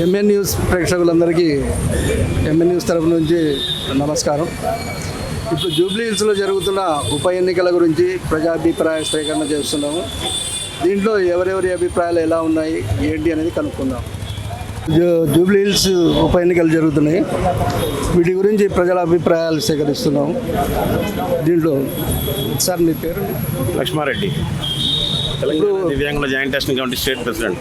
MN news ప్రేక్షకులందరికీ MN news తరపు నుంచి నమస్కారం. ఇప్పుడు జూబ్లీ హిల్స్లో జరుగుతున్న ఉప ఎన్నికల గురించి ప్రజాభిప్రాయ సేకరణ చేస్తున్నాము. దీంట్లో ఎవరెవరి అభిప్రాయాలు ఎలా ఉన్నాయి ఏంటి అనేది కనుక్కుందాం. జూ- జూబ్లీ హిల్స్ ఉప ఎన్నికలు జరుగుతున్నాయి. వీటి గురించి ప్రజల అభిప్రాయాలు సేకరిస్తున్నాము. దీంట్లో సార్ మీ పేరు? లక్ష్మారెడ్డి. దివ్యాంగుల joint action committee state president.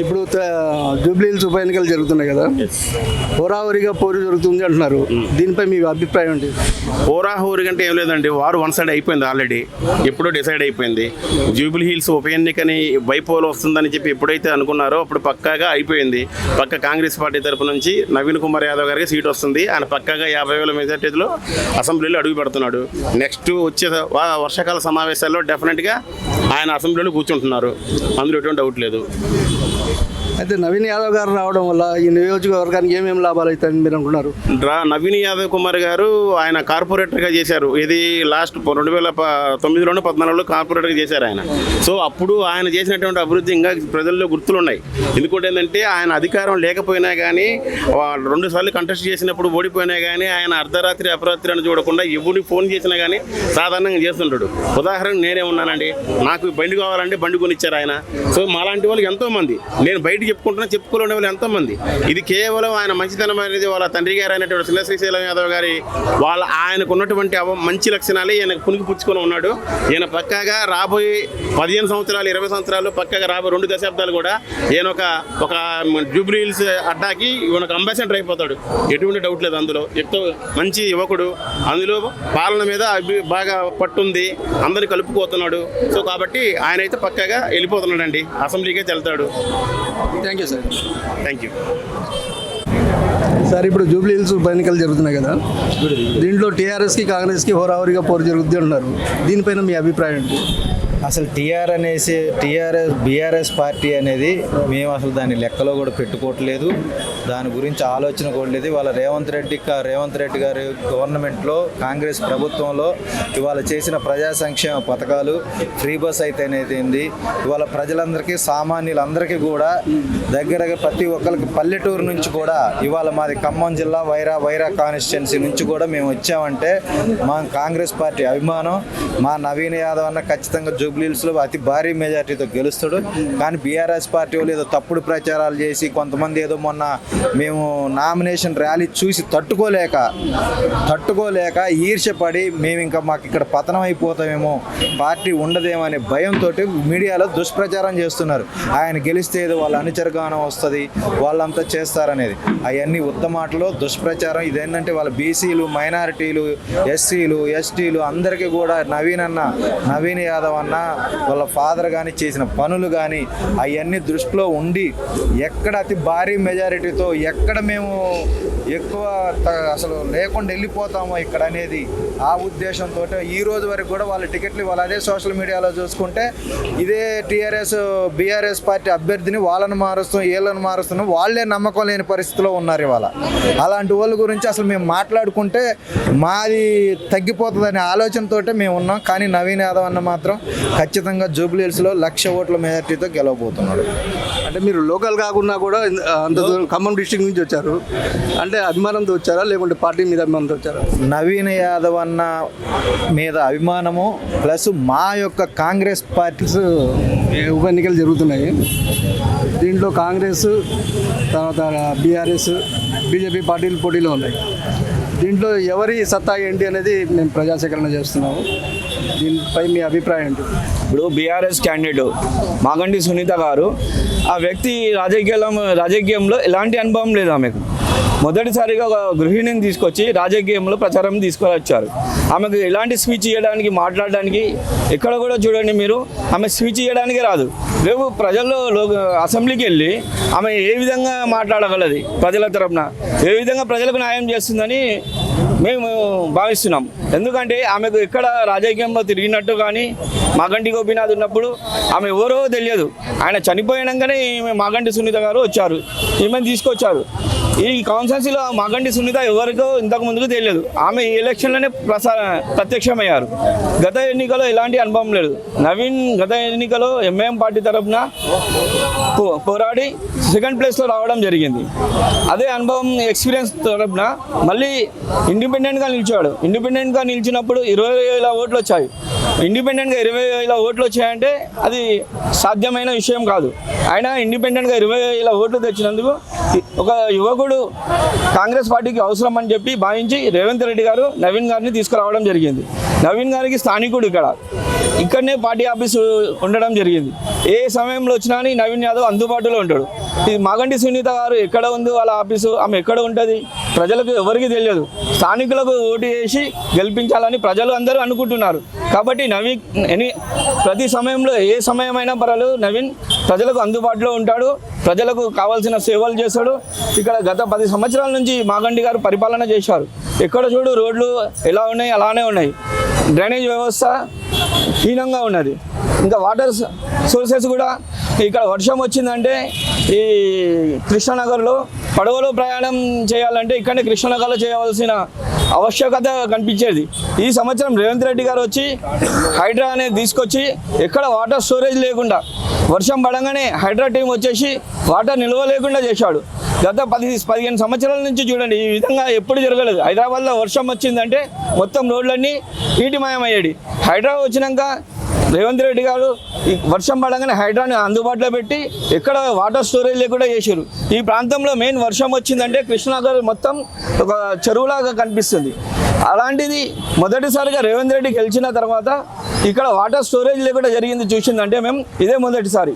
ఇప్పుడు త- జూబ్లీ హిల్స్ ఉప ఎన్నికలు జరుగుతున్నాయి కదా. హోరాహోరీగా పోరు జరుగుతుంది అంటున్నారు. దీనిపై మీ అభిప్రాయం ఏంటి? హోరాహోరి కంటే ఏం లేదండి. వారు వన్ సైడ్ అయిపోయింది ఆల్రెడీ. ఎప్పుడో డిసైడ్ అయిపోయింది. జూబిలీ హిల్స్ ఉప ఎన్నికని బైపోల్ వస్తుందని చెప్పి ఎప్పుడైతే అనుకున్నారో అప్పుడు పక్కాగా అయిపోయింది. పక్క కాంగ్రెస్ పార్టీ తరపు నుంచి నవీన్ కుమార్ యాదవ్ గారికి సీట్ వస్తుంది. ఆయన పక్కాగా యాభై వేల మెజార్టీలో అసెంబ్లీలో అడుగు పెడుతున్నాడు. నెక్స్ట్ వచ్చే వర్షాకాల సమావేశాల్లో డెఫినెట్గా ఆయన అసెంబ్లీలో కూర్చుంటున్నారు. అందులో ఎటువంటి డౌట్ లేదు. అయితే నవీన్ యాదవ్ గారు రావడం వల్ల ఈ నియోజకవర్గానికి ఏమేమి లాభాలు అవుతాయని మీరు అనుకున్నారు? డ్రా నవీన్ యాదవ్ కుమార్ గారు ఆయన కార్పొరేటర్గా చేశారు. ఇది లాస్ట్ రెండు వేల ప- తొమ్మిదిలోనూ పద్నాలుగులో కార్పొరేటర్గా చేశారు ఆయన. సో అప్పుడు ఆయన చేసినటువంటి అభివృద్ధి ఇంకా ప్రజల్లో గుర్తులు ఉన్నాయి ఎందుకంటే ఏంటంటే ఆయన అధికారం లేకపోయినా కానీ రెండు సార్లు కంటెస్ట్ చేసినప్పుడు ఓడిపోయినా కానీ ఆయన అర్ధరాత్రి అపరాత్రి అని చూడకుండా ఎవరిని ఫోన్ చేసినా కానీ సాధారణంగా చేస్తుంటాడు. ఉదాహరణ నేనే ఉన్నానండి. నాకు బండి కావాలంటే బండి కొనిచ్చారు ఆయన. సో మాలాంటి వాళ్ళు ఎంతోమంది. నేను బయట చెప్పుకుంటున్నా? చెప్పుకోలేని వాళ్ళు ఎంతోమంది. ఇది కేవలం ఆయన మంచితనం అనేది వాళ్ళ తండ్రి గారు అయినటువంటి శ్రీ శ్రీశైలం యాదవ్ గారి వాళ్ళ ఆయనకు ఉన్నటువంటి మంచి లక్షణాలు ఈయన పునికి పుచ్చుకొని ఉన్నాడు. ఈయన పక్కాగా రాబోయే పదిహేను సంవత్సరాలు ఇరవై సంవత్సరాలు పక్కాగా రాబోయే రెండు దశాబ్దాలు కూడా ఈయన ఒక ఒక జూబ్లీ అడ్డాకి ఈయన అంబాసిడర్ అయిపోతాడు. ఎటువంటి డౌట్ లేదు అందులో. ఎంతో మంచి యువకుడు. అందులో పాలన మీద బాగా పట్టుంది. అందరిని కలుపుకోతున్నాడు. సో కాబట్టి ఆయన అయితే పక్కాగా వెళ్ళిపోతున్నాడండి. అసెంబ్లీకే వెళ్తాడు. Thank you sir thank you sir ఇప్పుడు జూబ్లీ హిల్స్ ఉప ఎన్నికలు జరుగుతున్నాయి కదా? దీంట్లో టీఆర్ఎస్కి కాంగ్రెస్కి హోరాహోరీగా పోరు జరుగుతుంది అంటున్నారు. దీనిపైన మీ అభిప్రాయం ఏంటి? అసలు టీఆర్ అనేసి టీఆర్ఎస్ బీఆర్ఎస్ పార్టీ అనేది మేము అసలు దాన్ని లెక్కలో కూడా పెట్టుకోవట్లేదు. దాని గురించి ఆలోచన కూడా లేదు. ఇవాళ రేవంత్ రెడ్డి కా- రేవంత్ రెడ్డి గారి గవర్నమెంట్లో కాంగ్రెస్ ప్రభుత్వంలో ఇవాళ చేసిన ప్రజా సంక్షేమ పథకాలు ఫ్రీ బస్ అయితే అనేది ఇవాళ ప్రజలందరికీ సామాన్యులందరికీ కూడా దగ్గర ప్రతి ఒక్కరికి పల్లెటూరు నుంచి కూడా ఇవాళ మాది ఖమ్మం జిల్లా వైరా వైరా కాన్స్టిట్యున్సీ నుంచి కూడా మేము వచ్చామంటే మా కాంగ్రెస్ పార్టీ అభిమానం మా నవీన్ యాదవ్ అన్న ఖచ్చితంగా జూబ్లీహిల్స్లో అతి భారీ మెజార్టీతో గెలుస్తాడు. కానీ బీఆర్ఎస్ పార్టీ వాళ్ళు ఏదో తప్పుడు ప్రచారాలు చేసి కొంతమంది ఏదో మొన్న మేము నామినేషన్ ర్యాలీ చూసి తట్టుకోలేక తట్టుకోలేక ఈర్ష్యపడి మేము ఇంకా మాకు ఇక్కడ పతనం అయిపోతామేమో పార్టీ ఉండదేమో అనే భయంతో మీడియాలో దుష్ప్రచారం చేస్తున్నారు. ఆయన గెలిస్తే ఏదో వాళ్ళ అనుచరగానం వస్తుంది వాళ్ళంతా చేస్తారనేది. అవన్నీ ఉత్తమాటలో దుష్ప్రచారం. ఇదేంటంటే వాళ్ళ బీసీలు మైనారిటీలు ఎస్సీలు ఎస్టీలు అందరికీ కూడా నవీన్ అన్న నవీన్ యాదవ్ అన్న వాళ్ళ ఫాదర్ కానీ చేసిన పనులు కానీ అవన్నీ దృష్టిలో ఉండి ఎక్కడ అతి భారీ మెజారిటీతో ఎక్కడ మేము ఎక్కువ అసలు లేకుండా వెళ్ళిపోతామో ఇక్కడ అనేది ఆ ఉద్దేశంతో ఈ రోజు వరకు కూడా వాళ్ళ టికెట్లు వాళ్ళు అదే సోషల్ మీడియాలో చూసుకుంటే ఇదే టీఆర్ఎస్ బీఆర్ఎస్ పార్టీ అభ్యర్థిని వాళ్ళని మారుస్తాం వీళ్ళని మారుస్తున్నాం. వాళ్ళే నమ్మకం లేని పరిస్థితిలో ఉన్నారు ఇవాళ. అలాంటి వాళ్ళ గురించి అసలు మేము మాట్లాడుకుంటే మాది తగ్గిపోతుందనే ఆలోచనతో మేము ఉన్నాం. కానీ నవీన్ యాదవ్ అన్న మాత్రం ఖచ్చితంగా జూబ్లీహిల్స్లో లక్ష ఓట్ల మెజార్టీతో గెలవబోతున్నాడు. అంటే మీరు లోకల్ కాకుండా కూడా అంత దూరం ఖమ్మం డిస్టిక్ నుంచి వచ్చారు. అంటే అభిమానంతో వచ్చారా? లేకుంటే పార్టీ మీద అభిమానంతో వచ్చారా? నవీన్ యాదవ్ అన్న మీద అభిమానము ప్లస్ మా యొక్క కాంగ్రెస్ పార్టీ ఈ ఉప ఎన్నికలు జరుగుతున్నాయి. దీంట్లో కాంగ్రెస్ తర్వాత బీఆర్ఎస్ బీజేపీ పార్టీలు పోటీలో ఉన్నాయి. దీంట్లో ఎవరి సత్తా ఏంటి అనేది మేము ప్రజాసేకరణ చేస్తున్నాము. దీనిపై మీ అభిప్రాయం ఏంటి? ఇప్పుడు బీఆర్ఎస్ క్యాండిడేట్ మాగంటి సునీత గారు ఆ వ్యక్తి రాజకీయం రాజకీయంలో ఎలాంటి అనుభవం లేదు ఆమెకు మొదటిసారిగా ఒక గృహిణిని తీసుకొచ్చి రాజకీయంలో ప్రచారం తీసుకొని వచ్చారు ఆమెకు ఎలాంటి స్పీచ్ ఇవ్వడానికి మాట్లాడడానికి ఎక్కడ కూడా చూడండి మీరు ఆమె స్పీచ్ ఇవ్వడానికి రాదు. రేపు ప్రజల్లో అసెంబ్లీకి వెళ్ళి ఆమె ఏ విధంగా మాట్లాడగలది ప్రజల తరపున ఏ విధంగా ప్రజలకు న్యాయం చేస్తుందని మేము భావిస్తున్నాం. ఎందుకంటే ఆమెకు ఎక్కడ రాజకీయంలో తిరిగినట్టు కానీ మాగంటి గోపీనాథ్ ఉన్నప్పుడు ఆమె ఎవరో తెలియదు. ఆయన చనిపోయినాకనే ఈమె మాగంటి సునీత గారు వచ్చారు. ఈమెను తీసుకొచ్చారు. ఈ కాన్స్టెన్సీలో మాగంటి సునీత ఎవరికో ఇంతకు ముందుకు తెలియదు ఆమె ఈ ఎలక్షన్లోనే ప్రసా ప్రత్యక్షమయ్యారు. గత ఎన్నికలో ఎలాంటి అనుభవం లేదు. నవీన్ గత ఎన్నికలో ఎంఐఎం పార్టీ తరఫున పో- పోరాడి సెకండ్ ప్లేస్లో రావడం జరిగింది. అదే అనుభవం ఎక్స్పీరియన్స్ తరఫున మళ్ళీ ఇండిపెండెంట్గా నిలిచాడు. ఇండిపెండెంట్గా నిలిచినప్పుడు ఇరవై వేల ఓట్లు వచ్చాయి. ఇండిపెండెంట్గా ఇరవై వేల ఓట్లు వచ్చాయంటే అది సాధ్యమైన విషయం కాదు. ఆయన ఇండిపెండెంట్గా ఇరవై వేల ఓట్లు తెచ్చినందుకు ఒక యువకుడు కాంగ్రెస్ పార్టీకి అవసరం అని చెప్పి భావించి రేవంత్ రెడ్డి గారు నవీన్ గారిని తీసుకురావడం జరిగింది. నవీన్ గారికి స్థానికుడు ఇక్కడ. ఇక్కడనే పార్టీ ఆఫీసు ఉండడం జరిగింది. ఏ సమయంలో వచ్చినా నవీన్ యాదవ్ అందుబాటులో ఉంటాడు. ఇది మాగంటి సునీత గారు ఎక్కడ ఉంది వాళ్ళ ఆఫీసు ఆమె ఎక్కడ ఉంటుంది? ప్రజలకు ఎవరికి తెలియదు. స్థానికులకు ఓటు వేసి గెలిపించాలని ప్రజలు అందరూ అనుకుంటున్నారు. కాబట్టి నవీన్ ఎనీ ప్రతి సమయంలో ఏ సమయమైనా పర్వాలేదు. నవీన్ ప్రజలకు అందుబాటులో ఉంటాడు. ప్రజలకు కావాల్సిన సేవలు చేస్తాడు. ఇక్కడ గత పది సంవత్సరాల నుంచి మాగండి గారు పరిపాలన చేశారు. ఎక్కడ చూడు రోడ్లు ఎలా ఉన్నాయి అలానే ఉన్నాయి. డ్రైనేజ్ వ్యవస్థ హీనంగా ఉన్నది. ఇంకా వాటర్ సోర్సెస్ కూడా ఇక్కడ వర్షం వచ్చిందంటే ఈ కృష్ణానగర్లో పడవలో ప్రయాణం చేయాలంటే ఇక్కడనే కృష్ణానగర్లో చేయవలసిన ఆవశ్యకత కనిపించేది. ఈ సంవత్సరం రేవంత్ రెడ్డి గారు వచ్చి హైడ్రా అనేది తీసుకొచ్చి ఎక్కడ వాటర్ స్టోరేజ్ లేకుండా వర్షం పడంగానే హైడ్రా టీం వచ్చేసి వాటర్ నిల్వ లేకుండా చేశాడు. గత పది పదిహేను సంవత్సరాల నుంచి చూడండి ఈ విధంగా ఎప్పుడు జరగలేదు. హైదరాబాద్లో వర్షం వచ్చిందంటే మొత్తం రోడ్లన్నీ నీటిమయమయ్యాడు హైడ్రా వచ్చినాక రేవంత్ రెడ్డి గారు ఈ వర్షం పడగానే హైడ్రాని అందుబాటులో పెట్టి ఎక్కడ వాటర్ స్టోరేజ్ లేకుండా చేశారు. ఈ ప్రాంతంలో మెయిన్ వర్షం వచ్చిందంటే కృష్ణానగర్ మొత్తం ఒక చెరువులాగా కనిపిస్తుంది. అలాంటిది మొదటిసారిగా రేవంత్ రెడ్డి గెలిచిన తర్వాత ఇక్కడ వాటర్ స్టోరేజ్ లేకుండా జరిగింది చూసిందంటే మేము ఇదే మొదటిసారి.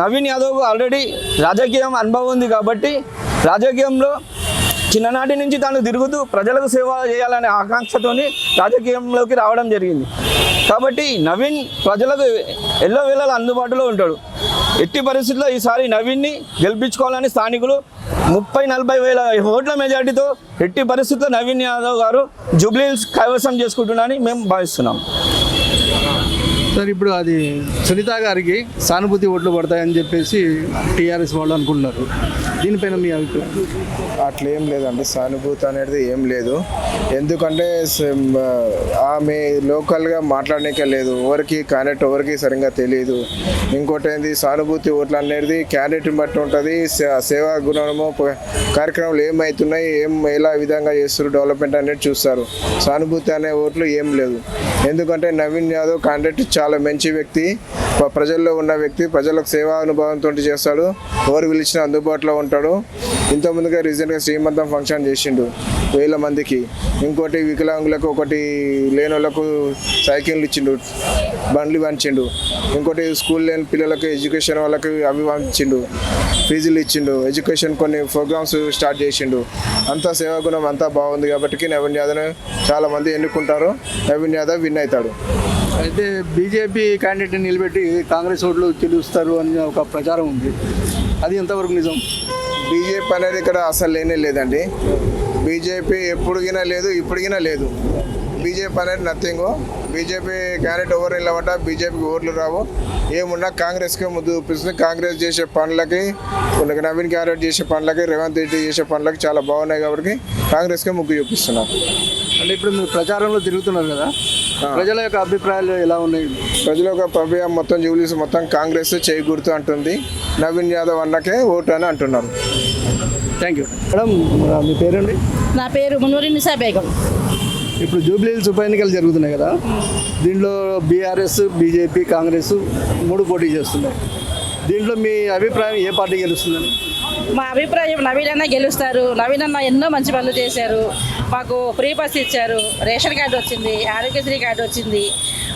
నవీన్ యాదవ్ ఆల్రెడీ రాజకీయం అనుభవం ఉంది కాబట్టి రాజకీయంలో చిన్ననాటి నుంచి తాను తిరుగుతూ ప్రజలకు సేవ చేయాలనే ఆకాంక్షతోని రాజకీయంలోకి రావడం జరిగింది. కాబట్టి నవీన్ ప్రజలకు ఎల్లో వేళలా అందుబాటులో ఉంటాడు. ఎట్టి పరిస్థితుల్లో ఈసారి నవీన్ని గెలిపించుకోవాలని స్థానికులు ముప్పై నలభై వేల ఓట్ల మెజార్టీతో ఎట్టి పరిస్థితుల్లో నవీన్ యాదవ్ గారు జూబ్లీహిల్స్ కైవసం చేసుకుంటున్నారని మేము భావిస్తున్నాం. సార్ ఇప్పుడు అది సునీత గారికి సానుభూతి ఓట్లు పడతాయని చెప్పేసి టీఆర్ఎస్ వాళ్ళు అనుకుంటున్నారు. దీనిపైన మీ అభిప్రాయం? అట్లేం లేదండి సానుభూతి అనేది ఏం లేదు. ఎందుకంటే ఆమె లోకల్గా మాట్లాడనికే లేదు. ఎవరికి క్యాండిడేట్ ఎవరికి సరిగ్గా తెలియదు ఇంకోటి ఏంది సానుభూతి ఓట్లు అనేది క్యాండిడేట్ని బట్టి ఉంటుంది. సేవా గుణము కార్యక్రమాలు ఏమవుతున్నాయి ఏం ఎలా విధంగా చేస్తారు డెవలప్మెంట్ అనేది చూస్తారు. సానుభూతి అనే ఓట్లు ఏం లేదు. ఎందుకంటే నవీన్ యాదవ్ క్యాండిడేట్ చాలా మంచి వ్యక్తి. ప్రజల్లో ఉన్న వ్యక్తి ప్రజలకు సేవా అనుభవంతో చేస్తాడు. ఎవరు పిలిచినా అందుబాటులో ఉంటాడు. ఇంతకుముందుగా రీసెంట్గా శ్రీమంతం ఫంక్షన్ చేసిండు వేల మందికి. ఇంకోటి వికలాంగులకు ఒకటి లేని వాళ్ళకు సైకిళ్ళు ఇచ్చిండు బండ్లు పంచిండు. ఇంకోటి స్కూల్ లేని పిల్లలకు ఎడ్యుకేషన్ వాళ్ళకి అవి పంపించిండు ఫీజులు ఇచ్చిండు. ఎడ్యుకేషన్ కొన్ని ప్రోగ్రామ్స్ స్టార్ట్ చేసిండు. అంతా సేవా గుణం అంతా బాగుంది కాబట్టి నవీన్ యాదవ్ని చాలామంది ఎన్నుకుంటారు. నవీన్ యాదవ్ విన్ అవుతాడు. అయితే బీజేపీ క్యాండిడేట్ని నిలబెట్టి కాంగ్రెస్ ఓట్లు గెలుస్తారు అని ఒక ప్రచారం ఉంది. అది ఎంతవరకు నిజం? బీజేపీ అనేది ఇక్కడ అసలు లేనే లేదండి. బీజేపీ ఎప్పుడుగినా లేదు ఇప్పుడుగినా లేదు. బీజేపీ అనేది నథింగ్ బీజేపీ క్యాండిడేట్ ఎవరు నిలబడ్డ బీజేపీకి ఓట్లు రావు. ఏమున్నా కాంగ్రెస్కే ముద్దు చూపిస్తుంది. కాంగ్రెస్ చేసే పనులకి కొన్ని నవీన్ క్యాండిడేట్ చేసే పనులకి రేవంత్ రెడ్డి చేసే పనులకి చాలా బాగున్నాయి కాబట్టి కాంగ్రెస్కే ముగ్గు చూపిస్తున్నారు. అంటే ఇప్పుడు మీరు ప్రచారంలో తిరుగుతున్నారు కదా? ప్రజల యొక్క అభిప్రాయాలు ఎలా ఉన్నాయి? ప్రజల యొక్క ప్రభావం మొత్తం జూబ్లీస్ మొత్తం కాంగ్రెస్ చేయి గుర్తు అంటుంది. నవీన్ యాదవ్ అన్నకే ఓటు అని అంటున్నారు. థ్యాంక్ యూ మేడం మీ పేరండి? నా పేరు మునూరి నిసా బేగం. ఇప్పుడు జూబ్లీ హిల్స్ ఉప ఎన్నికలు జరుగుతున్నాయి కదా? దీంట్లో బీఆర్ఎస్ బీజేపీ కాంగ్రెస్ మూడు పోటీ చేస్తున్నాయి దీంట్లో మీ అభిప్రాయం ఏ పార్టీ గెలుస్తుందని? మా అభిప్రాయం నవీన్ అన్న గెలుస్తారు. నవీన్ అన్న ఎన్నో మంచి పనులు చేశారు. మాకు ఫ్రీ బస్ ఇచ్చారు. రేషన్ కార్డు వచ్చింది. ఆరోగ్యశ్రీ కార్డు వచ్చింది.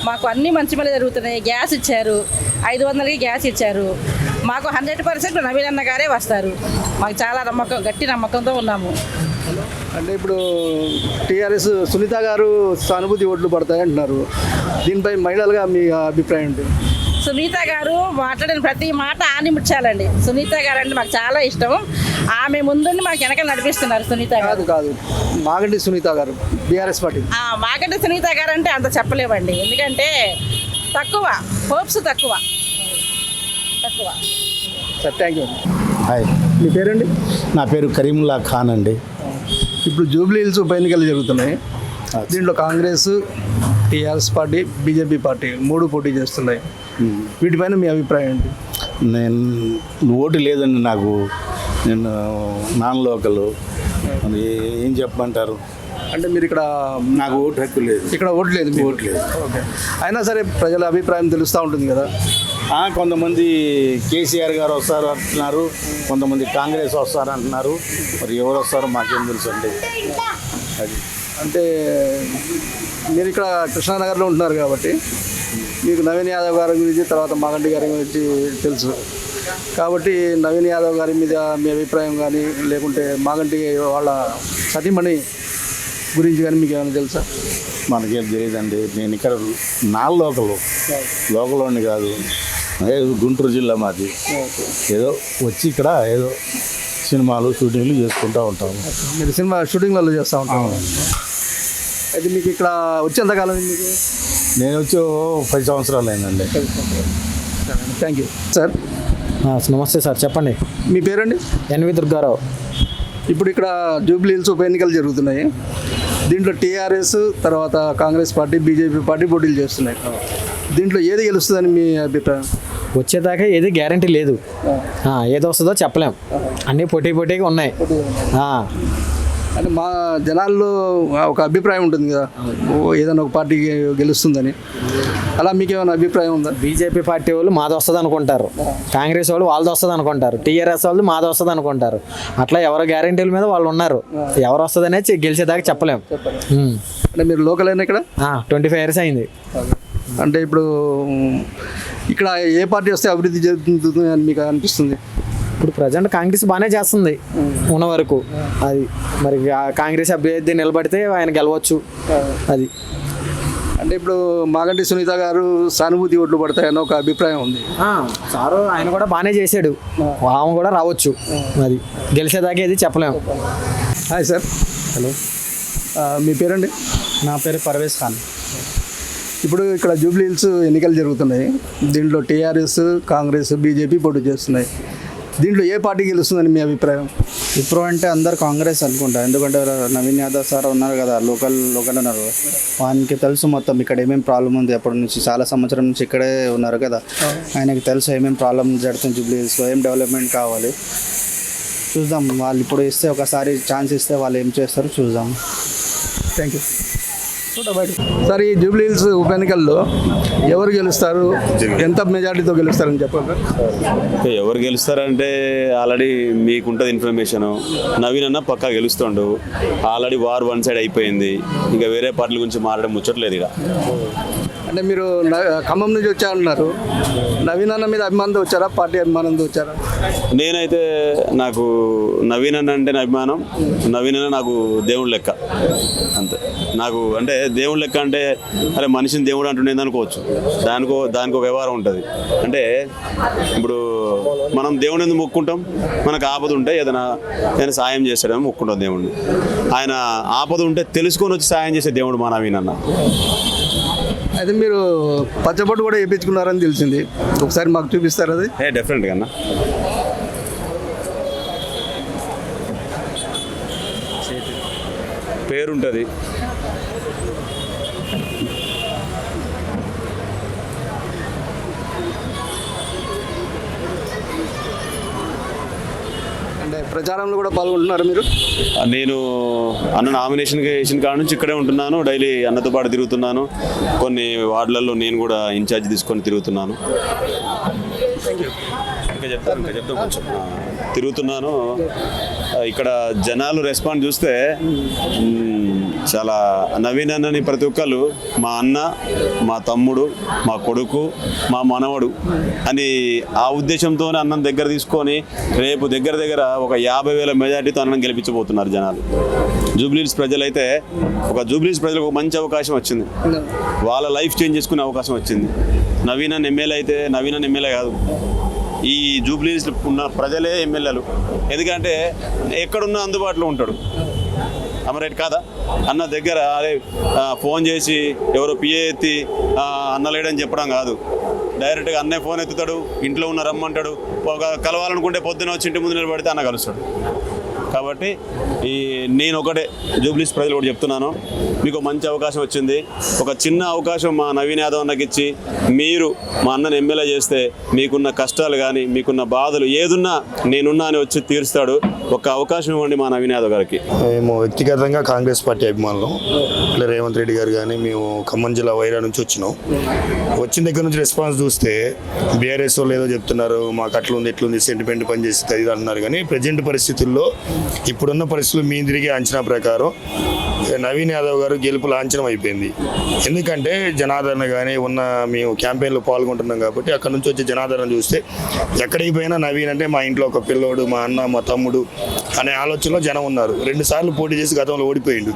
మాకు అన్ని మంచి పనులు జరుగుతున్నాయి. గ్యాస్ ఇచ్చారు. ఐదు వందలకి గ్యాస్ ఇచ్చారు. మాకు హండ్రెడ్ పర్సెంట్ నవీన్ అన్న గారే వస్తారు. మాకు చాలా నమ్మకం గట్టి నమ్మకంతో ఉన్నాము. అంటే ఇప్పుడు టీఆర్ఎస్ సునీత గారు సానుభూతి ఓట్లు పడతాయి అంటున్నారు. దీనిపై మహిళలుగా మీ అభిప్రాయం ఏంటి? సునీత గారు మాట్లాడిన ప్రతి మాట ఆనిముచ్చాలండి సునీత గారు అంటే మాకు చాలా ఇష్టం. ఆమె ముందుండి మాకు వెనక నడిపిస్తున్నారు సునీత గారు. కాదు కాదు. మాగంటి సునీత గారు బీఆర్ఎస్ పార్టీ. ఆ, మాగంటి సునీత గారు అంటే అంత చెప్పలేమండి. ఎందుకంటే తక్కువ హోప్స్ తక్కువ. తక్కువ. సార్ థ్యాంక్ యూ హాయ్ మీ పేరండి? నా పేరు కరీముల్లా ఖాన్ అండి. ఇప్పుడు జూబ్లీ హిల్స్ ఉప ఎన్నికలు జరుగుతున్నాయి. దీంట్లో Congress TRS party BJP party మూడు పోటీ చేస్తున్నాయి. వీటిపైన మీ అభిప్రాయం ఏంటి? నేను ఓటు లేదండి నాకు నేను నాన్ లోకల్ ఏం చెప్పమంటారు? అంటే మీరు ఇక్కడ నాకు ఓటు హక్కు లేదు. ఇక్కడ ఓటు లేదు? ఓటు లేదు. ఓకే. అయినా సరే ప్రజల అభిప్రాయం తెలుస్తూ ఉంటుంది కదా? ఆ, కొంతమంది కేసీఆర్ గారు వస్తారు అంటున్నారు కొంతమంది కాంగ్రెస్ వస్తారు అంటున్నారు మరి ఎవరు వస్తారో మాకేం తెలుసు అండి. అది అంటే మీరు ఇక్కడ కృష్ణానగర్లో ఉంటున్నారు కాబట్టి మీకు నవీన్ యాదవ్ గారి గురించి తర్వాత మాగంటి గారి గురించి తెలుసు. కాబట్టి నవీన్ యాదవ్ గారి మీద మీ అభిప్రాయం కానీ లేకుంటే మాగంటి వాళ్ళ సతీమణి గురించి కానీ మీకు ఏమైనా తెలుసా? మనకేం తెలియదండి. నేను ఇక్కడ నా లోకల్. లోకల్లోని కాదు. గుంటూరు జిల్లా మాది. ఏదో వచ్చి ఇక్కడ ఏదో సినిమాలు షూటింగ్లు చేసుకుంటూ ఉంటాము మీరు సినిమా షూటింగ్లలో చేస్తూ ఉంటారు అయితే మీకు ఇక్కడ వచ్చేంతకాలం మీకు నేను వచ్చి పది సంవత్సరాలు అయిందండి. థ్యాంక్ యూ సార్ నమస్తే సార్ చెప్పండి. మీ పేరండి? N V Durgarao. ఇప్పుడు ఇక్కడ జూబ్లీ హిల్స్ ఉప ఎన్నికలు జరుగుతున్నాయి. దీంట్లో టీఆర్ఎస్ తర్వాత కాంగ్రెస్ పార్టీ బీజేపీ పార్టీ పోటీలు చేస్తున్నాయి. దీంట్లో ఏది గెలుస్తుందని మీ అభిప్రాయం? వచ్చేదాకా ఏది గ్యారంటీ లేదు. ఆ, ఏది వస్తుందో చెప్పలేం. అన్నీ పోటీ పోటీగా ఉన్నాయి. అంటే మా జనాల్లో ఒక అభిప్రాయం ఉంటుంది కదా. ఓ ఏదైనా ఒక పార్టీ గెలుస్తుందని. అలా మీకు ఏమైనా అభిప్రాయం ఉందా? బీజేపీ పార్టీ వాళ్ళు మాది వస్తుంది అనుకుంటారు. కాంగ్రెస్ వాళ్ళు వాళ్ళది వస్తుంది అనుకుంటారు. టీఆర్ఎస్ వాళ్ళు మాది వస్తుంది అనుకుంటారు. అట్లా ఎవరి గ్యారంటీల మీద వాళ్ళు ఉన్నారు. ఎవరు వస్తుందనే చె- గెలిచేదాకా చెప్పలేం. అంటే మీరు లోకల్ అయినా ఇక్కడ? ట్వంటీ ఫైవ్ ఇయర్స్ అయింది. అంటే ఇప్పుడు ఇక్కడ ఏ పార్టీ వస్తే అభివృద్ధి చెందుతుంది అని మీకు అనిపిస్తుంది? ఇప్పుడు ప్రజెంట్ కాంగ్రెస్ బాగానే చేస్తుంది ఉన్న వరకు. అది మరి కాంగ్రెస్ అభ్యర్థి నిలబడితే ఆయన గెలవచ్చు. అది. అంటే ఇప్పుడు మాగంటి సునీత గారు సానుభూతి ఓట్లు పడతాయని ఒక అభిప్రాయం ఉంది. సారు ఆయన కూడా బాగానే చేశాడు. ఆమె కూడా రావచ్చు. అది. గెలిచేదాకా ఏది చెప్పలేము హాయ్ సార్. హలో. మీ పేరండి? నా పేరు పర్వేజ్ ఖాన్. ఇప్పుడు ఇక్కడ జూబ్లీ హిల్స్ ఎన్నికలు జరుగుతున్నాయి. దీంట్లో టీఆర్ఎస్ కాంగ్రెస్ బీజేపీ పోటీ చేస్తున్నాయి. దీంట్లో ఏ పార్టీ గెలుస్తుందని మీ అభిప్రాయం? ఇప్పుడు అంటే అందరు కాంగ్రెస్ అనుకుంటా. ఎందుకంటే నవీన్ యాదవ్ సార్ ఉన్నారు కదా లోకల్ లోకల్ ఉన్నారు. వానికి తెలుసు మొత్తం ఇక్కడ ఏమేమి ప్రాబ్లం ఉంది. అప్పటి నుంచి చాలా సంవత్సరం నుంచి ఇక్కడే ఉన్నారు కదా. ఆయనకి తెలుసు ఏమేమి ప్రాబ్లం జరుగుతుంది జూబ్లీ హిల్స్లో ఏం డెవలప్మెంట్ కావాలి. చూద్దాం. వాళ్ళు ఇప్పుడు ఇస్తే ఒకసారి ఛాన్స్ ఇస్తే వాళ్ళు ఏం చేస్తారో చూద్దాం. థ్యాంక్ యూ సార్ ఈ జూబ్లీ హిల్స్ ఉప ఎన్నికల్లో ఎవరు గెలుస్తారు? ఎంత మెజార్టీతో గెలుస్తారని చెప్పండి ఎవరు గెలుస్తారంటే ఆల్రెడీ మీకుంటుంది ఇన్ఫర్మేషన్. నవీన్ అన్న పక్కా గెలుస్తుండు. ఆల్రెడీ వార్ వన్ సైడ్ అయిపోయింది. ఇంకా వేరే పార్టీల గురించి మాట్లాడడం ముచ్చట్లేదు ఇక. అంటే మీరు ఖమ్మం నుంచి వచ్చారన్నారు నవీన్ అన్న మీద అభిమానంతో వచ్చారా? పార్టీ అభిమానంతో వచ్చారా? నేనైతే నాకు నవీన్ అన్న అంటే నా అభిమానం. నవీన్ అన్న నాకు దేవుడు లెక్క. అంతే. నాకు అంటే దేవుడు లెక్క అంటే అరే మనిషిని దేవుడు అంటుండేది అనుకోవచ్చు. దానికో దానికి ఒక వ్యవహారం ఉంటుంది. అంటే ఇప్పుడు మనం దేవుని ఎందుకు మొక్కుంటాం? మనకు ఆపద ఉంటే ఏదైనా ఏదైనా సాయం చేస్తాడేమో మొక్కుంటాం దేవుడిని ఆయన ఆపద ఉంటే తెలుసుకొని వచ్చి సాయం చేసే దేవుడు మా నవీన్ అన్న. అయితే మీరు పచ్చబొట్టు కూడా వేయించుకున్నారని తెలిసింది. ఒకసారి మాకు చూపిస్తారు అది? ఏ డెఫినెట్గా అన్న. పేరుంటుంది. అంటే ప్రచారంలో కూడా పాల్గొంటున్నారు మీరు? నేను అన్న నామినేషన్కి వేసిన కాడ నుంచి ఇక్కడే ఉంటున్నాను. డైలీ అన్నతో పాటు తిరుగుతున్నాను. కొన్ని వార్డులలో నేను కూడా ఇన్ఛార్జ్ తీసుకొని తిరుగుతున్నాను. ఇంకా చెప్తాను ఇంకా చెప్తాను కొంచెం. తిరుగుతున్నాను. ఇక్కడ జనాలు రెస్పాన్స్ చూస్తే చాలా నవీన్ అన్నని ప్రతి ఒక్కరు మా అన్న మా తమ్ముడు మా కొడుకు మా మనవడు అని ఆ ఉద్దేశంతో అన్నం దగ్గర తీసుకొని రేపు దగ్గర దగ్గర ఒక యాభై వేల మెజార్టీతో అన్నం గెలిపించబోతున్నారు జనాలు. జూబ్లీస్ ప్రజలైతే ఒక జూబ్లీస్ ప్రజలకు ఒక మంచి అవకాశం వచ్చింది. వాళ్ళ లైఫ్ చేంజ్ చేసుకునే అవకాశం వచ్చింది. నవీన ఎమ్మెల్యే అయితే నవీన ఎమ్మెల్యే కాదు. ఈ జూబ్లీస్ ఉన్న ప్రజలే ఎమ్మెల్యేలు. ఎందుకంటే ఎక్కడున్నా అందుబాటులో ఉంటాడు. అమరేట్ కాదా? అన్న దగ్గర అరే ఫోన్ చేసి ఎవరో పిఏ ఎత్తి అన్న లేడని చెప్పడం కాదు. డైరెక్ట్గా అన్నే ఫోన్ ఎత్తుతాడు ఇంట్లో ఉన్న రమ్మంటాడు ఒక కలవాలనుకుంటే పొద్దున వచ్చి ఇంటి ముందు నిలబడితే అన్న కలుస్తాడు. కాబట్టి ఈ నేను ఒకటే జూబ్లీస్ ప్రజలు కూడా చెప్తున్నాను. మీకు మంచి అవకాశం వచ్చింది. ఒక చిన్న అవకాశం మా నవీన్ యాదవ్ అన్నకి ఇచ్చి మీరు మా అన్నని ఎమ్మెల్యే చేస్తే మీకున్న కష్టాలు కానీ మీకున్న బాధలు ఏదున్నా నేనున్నా అని వచ్చి తీరుస్తాడు. ఒక అవకాశం ఇవ్వండి మా నవీన్ యాదవ్ గారికి. మేము వ్యక్తిగతంగా కాంగ్రెస్ పార్టీ అభిమానులు. ఇట్లా రేవంత్ రెడ్డి గారు కానీ మేము ఖమ్మం జిల్లా వైరా నుంచి వచ్చినాం. వచ్చిన దగ్గర నుంచి రెస్పాన్స్ చూస్తే బీఆర్ఎస్ వాళ్ళు ఏదో చెప్తున్నారు మాకు అట్లుంది ఇట్లుంది సెంటిమెంట్ పనిచేస్తుంది అది అంటున్నారు. కానీ ప్రజెంట్ పరిస్థితుల్లో ఇప్పుడున్న పరిస్థితులు మీ తిరిగే అంచనా ప్రకారం నవీన్ యాదవ్ గారు గెలుపు లాంఛనం అయిపోయింది. ఎందుకంటే జనాదరణ కానీ ఉన్న మేము క్యాంపెయిన్లో పాల్గొంటున్నాం కాబట్టి అక్కడ నుంచి వచ్చే జనాదరణ చూస్తే ఎక్కడికి పోయినా నవీన్ అంటే మా ఇంట్లో ఒక పిల్లోడు మా అన్న మా తమ్ముడు అనే ఆలోచనలో జనం ఉన్నారు. రెండు సార్లు పోటీ చేసి గతంలో ఓడిపోయిండు.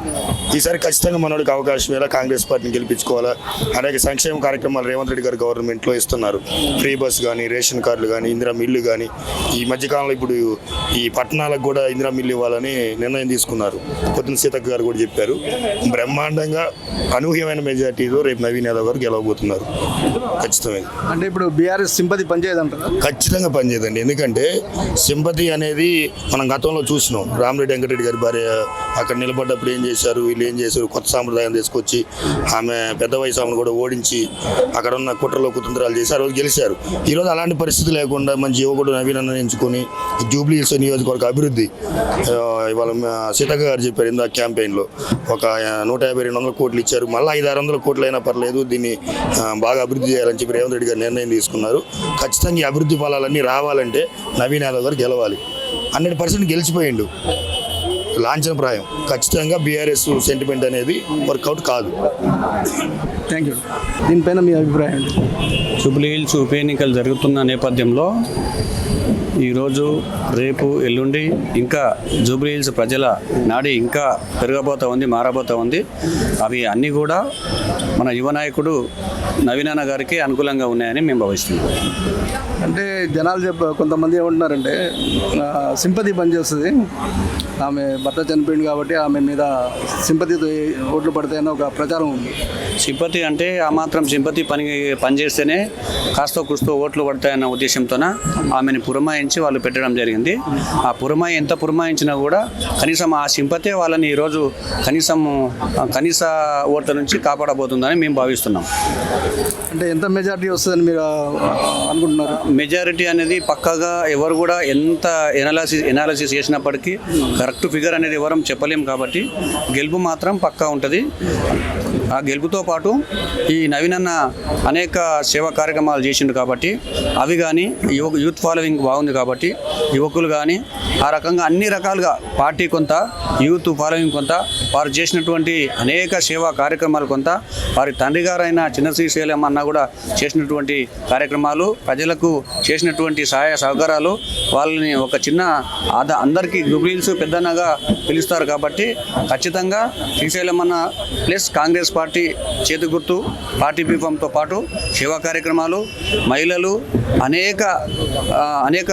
ఈసారి ఖచ్చితంగా మనోడికి అవకాశం ఎలా కాంగ్రెస్ పార్టీని గెలిపించుకోవాలా? అనేక సంక్షేమ కార్యక్రమాలు రేవంత్ రెడ్డి గారు గవర్నమెంట్లో ఇస్తున్నారు. ఫ్రీ బస్ కానీ రేషన్ కార్డులు కానీ ఇందిరా మిల్లు కానీ ఈ మధ్యకాలంలో ఇప్పుడు ఈ పట్టణాలకు కూడా ఇందిరా మిల్లు ఇవ్వాలని నిర్ణయం తీసుకున్నారు. పొద్దున సీతక్క గారు కూడా చెప్పారు. బ్రహ్మాండంగా అనూహ్యమైన మెజార్టీతో రేపు నవీన్ యాదవ్ గారు గెలవబోతున్నారు. ఖచ్చితమైన అంటే ఇప్పుడు బీఆర్ఎస్ సింపతి పనిచేయదంటారా? ఖచ్చితంగా పనిచేయదండి. ఎందుకంటే సింపతి అనేది మనం గతంలో చూసినాం. రామరెడ్డి వెంకటరెడ్డి గారి భార్య అక్కడ నిలబడ్డప్పుడు ఏం చేశారు? వీళ్ళు ఏం చేశారు? కొత్త సాంప్రదాయం తీసుకొచ్చి ఆమె పెద్ద వయసు ఆమెను కూడా ఓడించి అక్కడ ఉన్న కుట్రలో కుతంత్రాలు చేసి ఆ రోజు గెలిచారు. ఈరోజు అలాంటి పరిస్థితి లేకుండా మంచి యువకుడు నవీన్ అన్న ఎంచుకొని జూబ్లీ హిల్స్ నియోజకవర్గ అభివృద్ధి ఇవాళ సీతక్క గారు చెప్పారు ఇందా క్యాంపెయిన్లో. ఒక నూట యాభై రెండు వందల కోట్లు ఇచ్చారు. మళ్ళీ ఐదు ఆరు వందల కోట్లు అయినా పర్లేదు దీన్ని బాగా అభివృద్ధి చేయాలని చెప్పి రేవంత్ రెడ్డి గారు నిర్ణయం తీసుకున్నారు. ఖచ్చితంగా ఈ అభివృద్ధి ఫలాలన్నీ రావాలంటే నవీన్ యాదవ్ గారు గెలవాలి. హండ్రెడ్ పర్సెంట్ గెలిచిపోయిండు. లాంఛనప్రాయం. ఖచ్చితంగా బీఆర్ఎస్ సెంటిమెంట్ అనేది వర్కౌట్ కాదు. థ్యాంక్ యూ దీనిపైన మీ అభిప్రాయం జూబ్లీ హిల్స్ ఉప ఎన్నికలు జరుగుతున్న నేపథ్యంలో ఈరోజు రేపు ఎల్లుండి ఇంకా జూబ్లీ హిల్స్ ప్రజల నాడి ఇంకా పెరగబోతా ఉంది మారబోతా ఉంది. అవి అన్నీ కూడా మన యువ నాయకుడు నవీనాన్న గారికి అనుకూలంగా ఉన్నాయని మేము భావిస్తున్నాం. అంటే జనాలు చెప్ప కొంతమంది ఏమంటున్నారంటే సింపతి పనిచేస్తుంది. ఆమె భర్త చనిపోయింది కాబట్టి ఆమె మీద సింపతితో ఓట్లు పడతాయన్న ఒక ప్రచారం ఉంది. సింపతి అంటే ఆ మాత్రం సింపతి పని పనిచేస్తేనే కాస్త కుస్తో ఓట్లు పడతాయన్న ఉద్దేశంతోన ఆమెను పురమాయించి వాళ్ళు పెట్టడం జరిగింది. ఆ పురమాయి ఎంత పురమాయించినా కూడా కనీసం ఆ సింపతే వాళ్ళని ఈరోజు కనీసం కనీస ఓట్ల నుంచి కాపాడబోతుందని మేము భావిస్తున్నాం. అంటే ఎంత మెజారిటీ వస్తుందని మీరు అనుకుంటున్నారు? మెజారిటీ అనేది పక్కాగా ఎవరు కూడా ఎంత ఎనాలసిస్ ఎనాలసిస్ చేసినప్పటికీ కరెక్ట్ ఫిగర్ అనేది ఎవరం చెప్పలేం కాబట్టి గెలుపు మాత్రం పక్కా ఉంటుంది. ఆ గెలుపుతో పాటు ఈ నవీనన్న అనేక సేవా కార్యక్రమాలు చేసిండు కాబట్టి అవి కానీ యువ యూత్ ఫాలోయింగ్ బాగుంది కాబట్టి యువకులు కానీ ఆ రకంగా అన్ని రకాలుగా పార్టీ కొంత యూత్ ఫాలోయింగ్ కొంత వారు చేసినటువంటి అనేక సేవా కార్యక్రమాలు కొంత వారి తండ్రి గారైన చిన్న శ్రీశైలం అన్న కూడా చేసినటువంటి కార్యక్రమాలు ప్రజలకు చేసినటువంటి సహాయ సహకారాలు వాళ్ళని ఒక చిన్న ఆద అందరికీ జూబ్లీల్స్ పెద్దన్నగా పిలుస్తారు కాబట్టి ఖచ్చితంగా శ్రీశైలం అన్న ప్లస్ కాంగ్రెస్ పార్టీ చేతి గుర్తు పార్టీ పీఫంతో పాటు సేవా కార్యక్రమాలు మహిళలు అనేక అనేక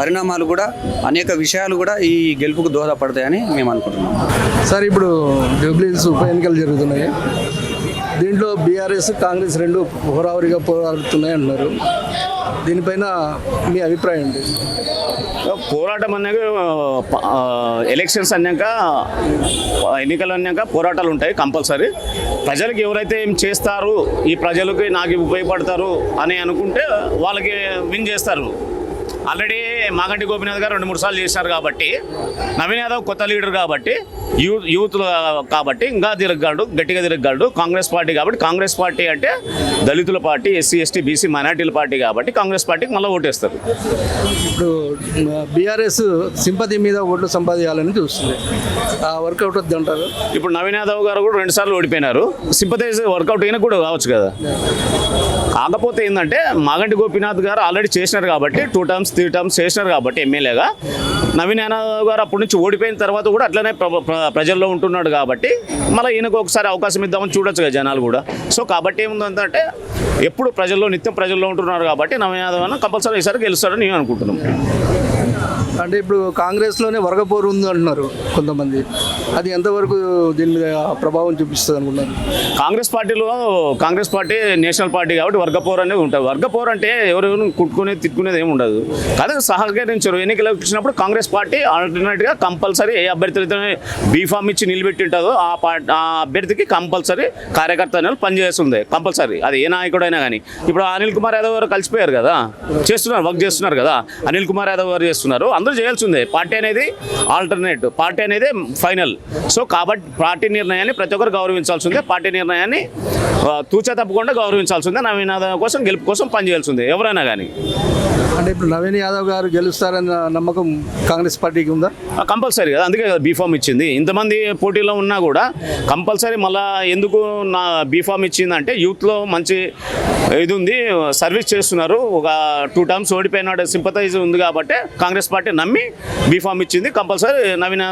పరిణామాలు కూడా అనేక విషయాలు కూడా ఈ గెలుపుకు దోహదపడతాయని మేము అనుకుంటున్నాం. సార్ ఇప్పుడు జూబ్లీస్ ఉప ఎన్నికలు జరుగుతున్నాయి. దీంట్లో బీఆర్ఎస్ కాంగ్రెస్ రెండు హోరావరిగా పోరాడుతున్నాయి అన్నారు దీనిపైన మీ అభిప్రాయం ఏంటి? పోరాటం అన్నాక ఎలక్షన్స్ అన్నాక ఎన్నికలు అన్నాక పోరాటాలు ఉంటాయి కంపల్సరీ. ప్రజలకు ఎవరైతే ఏం చేస్తారు ఈ ప్రజలకి నాకు ఉపయోగపడతారు అని అనుకుంటే వాళ్ళకి విన్ చేస్తారు. ఆల్రెడీ మాగంటి గోపినాథ్ గారు రెండు మూడు సార్లు చేశారు కాబట్టి నవీన్ యాదవ్ కొత్త లీడర్ కాబట్టి యూత్ యూత్ కాబట్టి ఇంకా తిరగలడు గట్టిగా తిరగలడు కాంగ్రెస్ పార్టీ కాబట్టి కాంగ్రెస్ పార్టీ అంటే దళితుల పార్టీ ఎస్సీ ఎస్టీ బీసీ మైనార్టీల పార్టీ కాబట్టి కాంగ్రెస్ పార్టీకి మళ్ళీ ఓటేస్తారు. ఇప్పుడు బీఆర్ఎస్ సింపతి మీద ఓట్లు సంపాదించాలని చూస్తుంది. వర్కౌట్ వద్దు అంటారు. ఇప్పుడు నవీన్ యాదవ్ గారు కూడా రెండు సార్లు ఓడిపోయినారు. సింపతైజ్ వర్కౌట్ అయినా కూడా కావచ్చు కదా. కాకపోతే ఏంటంటే మాగంటి గోపీనాథ్ గారు ఆల్రెడీ చేసినారు కాబట్టి టూ టర్మ్స్ త్రీ టర్మ్స్ చేసినారు కాబట్టి ఎమ్మెల్యేగా. నవీన్ యాదవ్ గారు అప్పటి నుంచి ఓడిపోయిన తర్వాత కూడా అట్లనే ప్ర- ప్ర- ప్రజల్లో ఉంటున్నాడు కాబట్టి మళ్ళీ ఈయనకు ఒకసారి అవకాశం ఇద్దామని చూడొచ్చు కదా జనాలు కూడా. సో కాబట్టి ఏముందంటే ఎప్పుడు ప్రజల్లో నిత్యం ప్రజల్లో ఉంటున్నారు కాబట్టి నవీన్ యాదవ్ అన్న కంపల్సరీ ఈసారి గెలుస్తాడని నేను అనుకుంటున్నాను. అంటే ఇప్పుడు కాంగ్రెస్లోనే వరగపోరు ఉంది అంటున్నారు కొంతమంది. అది ఎంతవరకు దీని మీద ప్రభావం చూపిస్తుంది అనుకున్నారు కాంగ్రెస్ పార్టీలో కాంగ్రెస్ పార్టీ నేషనల్ పార్టీ కాబట్టి వర్గపోర్ అనేది ఉంటుంది. వర్గపోర్ అంటే ఎవరెవరు కుట్టుకునేది తిట్టుకునేది ఏమి ఉండదు. కదా సహకరించరు ఎన్నికలకు వచ్చినప్పుడు కాంగ్రెస్ పార్టీ ఆల్టర్నేట్గా కంపల్సరీ ఏ అభ్యర్థి బీఫామ్ ఇచ్చి నిలబెట్టి ఉంటుందో ఆ పార్టీ ఆ అభ్యర్థికి కంపల్సరీ కార్యకర్త అనేది పనిచేస్తుంది. కంపల్సరీ. అది ఏ నాయకుడైనా కానీ. ఇప్పుడు అనిల్ కుమార్ యాదవ్ గారు కలిసిపోయారు కదా. చేస్తున్నారు వర్క్ చేస్తున్నారు కదా. అనిల్ కుమార్ యాదవ్ గారు చేస్తున్నారు. అందరూ చేయాల్సిందే. పార్టీ అనేది ఆల్టర్నేట్. పార్టీ అనేది ఫైనల్. సో కాబట్టి పార్టీ నిర్ణయాన్ని ప్రతి ఒక్కరు గౌరవించాల్సిందే. పార్టీ నిర్ణయాన్ని తూచా తప్పకుండా గౌరవించాల్సిందే. నవీన్ యాదవ్ కోసం గెలుపు కోసం పనిచేయాల్సిందే ఎవరైనా కానీ అంటే ఇప్పుడు నవీన్ యాదవ్ గారు గెలుస్తారన్న నమ్మకం కాంగ్రెస్ పార్టీకి ఉందా? కంపల్సరీ కదా. అందుకే కదా బీఫామ్ ఇచ్చింది. ఇంతమంది పోటీలో ఉన్నా కూడా కంపల్సరీ మళ్ళా ఎందుకు నా బీఫామ్ ఇచ్చిందంటే యూత్లో మంచి ఇది ఉంది సర్వీస్ చేస్తున్నారు. ఒక టూ టర్మ్స్ ఓడిపోయిన సింపతైజ్ ఉంది కాబట్టి కాంగ్రెస్ పార్టీ నమ్మి బీఫామ్ ఇచ్చింది. కంపల్సరీ నవీన్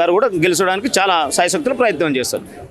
గారు కూడా గెలిచడానికి చాలా సాయశక్తులు ప్రయత్నం చేస్తారు.